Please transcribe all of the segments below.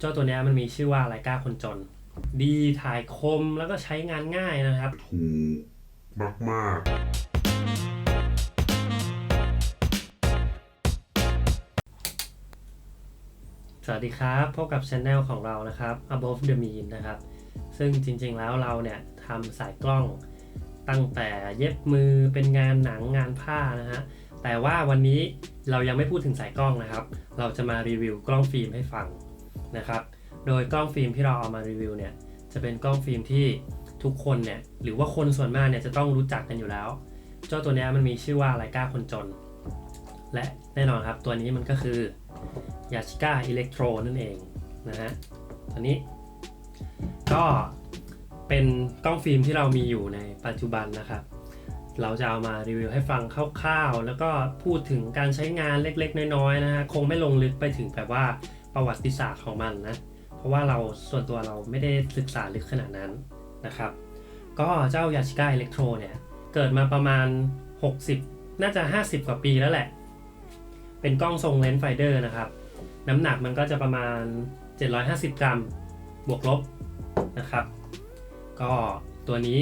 เจ้าตัวเนี้ยมันมีชื่อว่าไลกาคนจน ดีถ่ายคมแล้วก็ใช้งานง่ายนะครับถูกมากสวัสดีครับ พบกับช anel ของเรานะครับ above the mean นะครับ ซึ่งจริงๆแล้วเราเนี่ยทำสายกล้องตั้งแต่เย็บมือเป็นงานหนังงานผ้านะฮะแต่ว่าวันนี้เรายังไม่พูดถึงสายกล้องนะครับ เราจะมารีวิวกล้องฟิล์มให้ฟัง นะครับ โดยกล้องฟิล์มที่เราเอามารีวิวเนี่ยจะเป็นกล้องฟิล์มที่ทุกคนเนี่ยหรือว่าคนส่วนมากเนี่ยจะต้องรู้จักกันอยู่แล้ว เจ้าตัวนี้มันมีชื่อว่าไลกาคนจน และแน่นอนครับตัวนี้มันก็คือยาชิก้าอิเล็กโทรนั่นเองนะฮะตัวนี้ ก็เป็นกล้องฟิล์มที่เรามีอยู่ในปัจจุบันนะครับ เราจะเอามารีวิวให้ฟังคร่าวๆ แล้วก็พูดถึงการใช้งานเล็กๆ น้อยๆนะฮะคงไม่ลงลึกไปถึงแบบว่า ประวัติศาสตร์ของมันนะ เพราะว่าเราส่วนตัวเราไม่ได้ศึกษาลึกขนาดนั้นนะครับ ก็เจ้ายาชิก้าอิเล็กโทรเนี่ย เกิดมาประมาณ 60 น่าจะ 50 กว่าปีแล้วแหละ เป็นกล้องทรงเลนส์ไฟเดอร์นะครับ น้ำหนักมันก็จะประมาณ 750 กรัม บวกลบนะครับ ก็ตัวนี้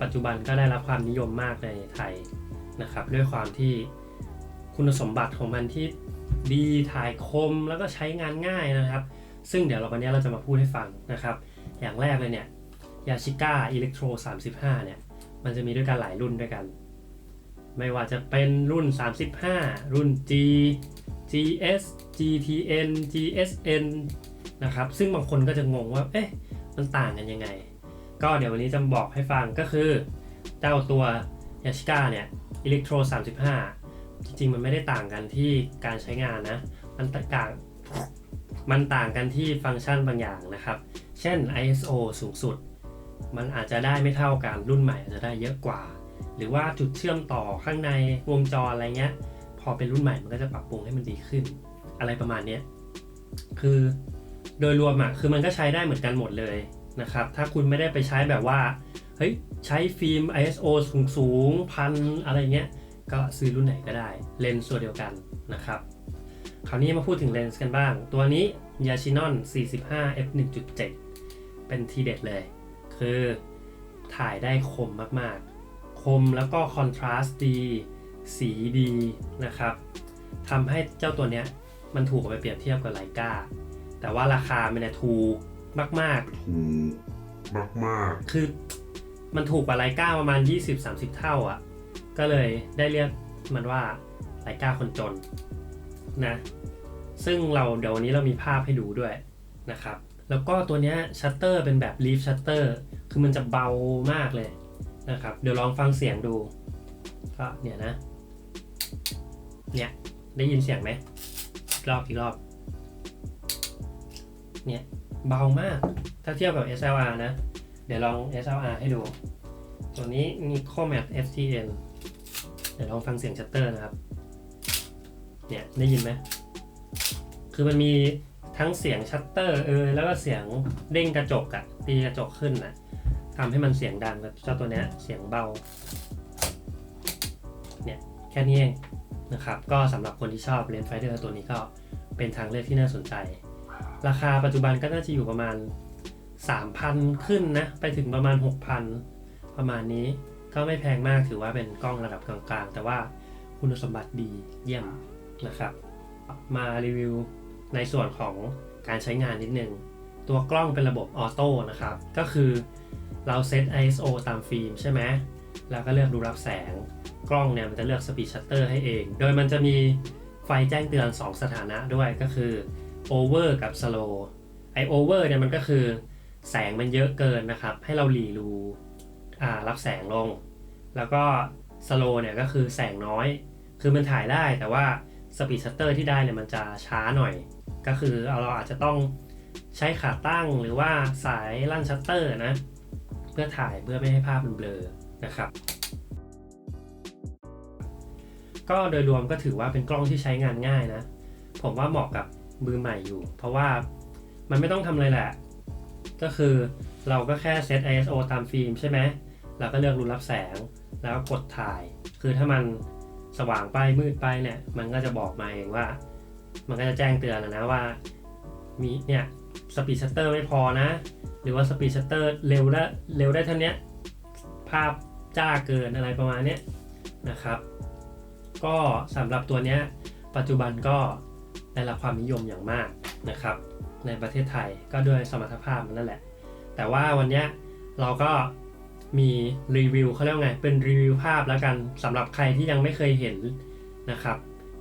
ปัจจุบันก็ได้รับความนิยมมากในไทยนะครับ ด้วยความที่คุณสมบัติของมันที่ ดีถ่ายคมแล้วก็ใช้งานง่ายนะครับ ซึ่งเดี๋ยวเราวันนี้เราจะมาพูดให้ฟังนะครับ อย่างแรกเลยเนี่ยยาชิก้าอิเล็กโทร35 เนี่ย มันจะมีด้วยกันหลายรุ่นด้วยกัน ไม่ว่าจะเป็นรุ่น 35 รุ่น G GS GTN GSN นะครับ ซึ่งบางคนก็จะงงว่า เอ๊ะ มันต่างกันยังไง ก็เดี๋ยววันนี้จะบอกให้ฟังก็คือ เจ้าตัวยาชิก้าเนี่ยอิเล็กโทร35 จริงๆ มันไม่ได้ต่างกันที่การใช้งานนะ มันต่างมันต่างกันที่ฟังก์ชันบางอย่างนะครับ เช่น ISO สูงสุด มันอาจจะได้ไม่เท่ากันรุ่นใหม่อาจจะได้เยอะกว่า หรือว่าจุดเชื่อมต่อข้างในวงจรอะไรเงี้ย พอเป็นรุ่นใหม่มันก็จะปรับปรุงให้มันดีขึ้น อะไรประมาณนี้คือโดยรวมอะคือมันก็ใช้ได้เหมือนกันหมดเลยนะครับ ถ้าคุณไม่ได้ไปใช้แบบว่า เฮ้ย ใช้ฟิล์ม ISO สูงสูงพันอะไรเงี้ย ก็ซื้อรุ่นไหนก็ได้เลนส์ตัวเดียวกันนะครับคราวนี้มาพูดถึงเลนส์กันบ้าง ตัวนี้ Yashinon 45 f 1.7 เป็นทีเด็ดเลย คือถ่ายได้คมมากๆ คมแล้วก็คอนทราสต์ดี สีดีนะครับทำให้เจ้าตัวเนี้ยมันถูกเอาไปเปรียบเทียบกับไลกาแต่ว่าราคามันเนี่ยถูกมากถูกมากๆ คือมันถูกกว่าไลกาประมาณ 20-30 เท่าอะ่ะ ก็เลยได้เรียกมันว่าไลกาคนจนนะ ซึ่งเราเดี๋ยววันนี้เรามีภาพให้ดูด้วยนะครับ แล้วก็ตัวนี้ชัตเตอร์เป็นแบบลีฟชัตเตอร์คือมันจะเบามากเลยนะครับ เดี๋ยวลองฟังเสียงดู ก็เนี่ยนะ เนี่ยได้ยินเสียงไหมรอบอีกรอบ เนี่ยเบามาก ถ้าเทียบกับ SLR นะ เดี๋ยวลอง SLR ให้ดู ตัวนี้มี Comat FTN เดี๋ยวลองฟังเสียงชัตเตอร์นะครับ เนี่ยได้ยินไหม คือมันมีทั้งเสียงชัตเตอร์เออแล้วก็เสียงเด้งกระจกอะตีกระจกขึ้นนะทำให้มันเสียงดังกับเจ้าตัวเนี้ยเสียงเบา เนี่ยแค่นี้เองนะครับ ก็สำหรับคนที่ชอบเลนส์ไฟเดอร์ตัวนี้ก็เป็นทางเลือกที่น่าสนใจ ราคาปัจจุบันก็น่าจะอยู่ประมาณ 3,000 ขึ้นนะ ไปถึงประมาณ 6,000 ประมาณนี้ ก็ไม่แพงมากถือว่าเป็นกล้องระดับกลางๆ แต่ว่าคุณสมบัติดีเยี่ยมนะครับ มารีวิวในส่วนของการใช้งานนิดนึง ตัวกล้องเป็นระบบออโต้นะครับ ก็คือเราเซต ISO ตามฟิล์มใช่ไหมแล้วก็เลือกดูรับแสง กล้องเนี่ยมันจะเลือก Speed Shutter ให้เอง โดยมันจะมีไฟแจ้งเตือน 2 สถานะด้วยก็คือ Over กับ Slow ไอ Over เนี่ยมันก็คือแสงมันเยอะเกินนะครับ ให้เราหลีรูรับแสงลง แล้วก็ Slow เนี่ยก็คือแสงน้อย คือมันถ่ายได้แต่ว่า Speed Shutter ที่ได้เนี่ยมันจะช้าหน่อย ก็คือเอาเราอาจจะต้องใช้ขาตั้งหรือว่าสายลั่นชัตเตอร์นะ เพื่อถ่ายเพื่อไม่ให้ภาพมันเบลอนะครับ ก็โดยรวมก็ถือว่าเป็นกล้องที่ใช้งานง่ายนะ ผมว่าเหมาะกับมือใหม่อยู่ เพราะว่ามันไม่ต้องทำอะไรแหละ ก็คือเราก็แค่เซต ISO ตามฟิล์มใช่ไหม เราก็เลือกรูรับแสงแล้วกดถ่าย คือถ้ามันสว่างไปมืดไปเนี่ย มันก็จะบอกมาเองว่า มันก็จะแจ้งเตือนนะว่า มีเนี่ยสปีดชัตเตอร์ไม่พอนะ หรือว่าสปีดชัตเตอร์เร็วได้เร็วได้เท่านี้ภาพจ้าเกินอะไรประมาณนี้นะครับ ก็สำหรับตัวเนี้ยปัจจุบันก็ได้รับความนิยมอย่างมากนะครับ ในประเทศไทยก็ด้วยสมรรถภาพมันนั่นแหละ แต่ว่าวันเนี้ยเราก็ มีรีวิวเขาเรียกไง เป็นรีวิวภาพแล้วกันสำหรับใครที่ยังไม่เคยเห็นนะครับ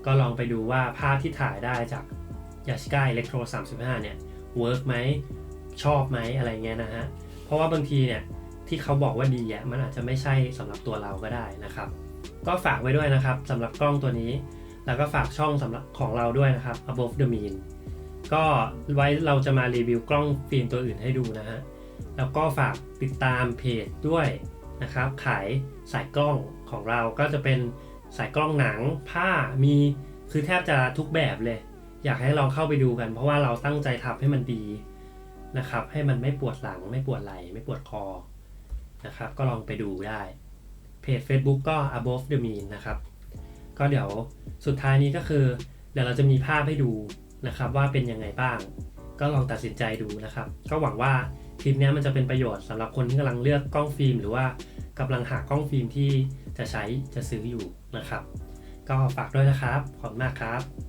ก็ลองไปดูว่าภาพที่ถ่ายได้จาก y a s h i k a Electro 35 เนี่ยเวิร์กไหมชอบไหมอะไรเงี้ยนะฮะ เพราะว่าบางทีเนี่ยที่เขาบอกว่าดีอะมันอาจจะไม่ใช่สำหรับตัวเราก็ได้นะครับ ก็ฝากไว้ด้วยนะครับสำหรับกล้องตัวนี้ แล้วก็ฝากช่องสำหรับของเราด้วยนะครับ above the mean ก็ไว้เราจะมารีวิวกล้องฟิล์มตัวอื่นให้ดูนะฮะ แล้วก็ฝากติดตามเพจด้วยนะครับ ขายสายกล้องของเราก็จะเป็นสายกล้องหนังผ้ามีคือแทบจะทุกแบบเลย อยากให้ลองเข้าไปดูกัน เพราะว่าเราตั้งใจทำให้มันดีนะครับ ให้มันไม่ปวดหลัง ไม่ปวดไหล่ไม่ปวดคอนะครับ ก็ลองไปดูได้เพจ Facebook ก็ above the mean นะครับ ก็เดี๋ยวสุดท้ายนี้ก็คือ เดี๋ยวเราจะมีภาพให้ดูนะครับว่าเป็นยังไงบ้าง ก็ลองตัดสินใจดูนะครับ ก็หวังว่า คลิปนี้มันจะเป็นประโยชน์สำหรับคนที่กำลังเลือกกล้องฟิล์ม หรือว่ากำลังหากล้องฟิล์มที่จะใช้จะซื้ออยู่นะครับ ก็ฝากด้วยนะครับ ขอบคุณมากครับ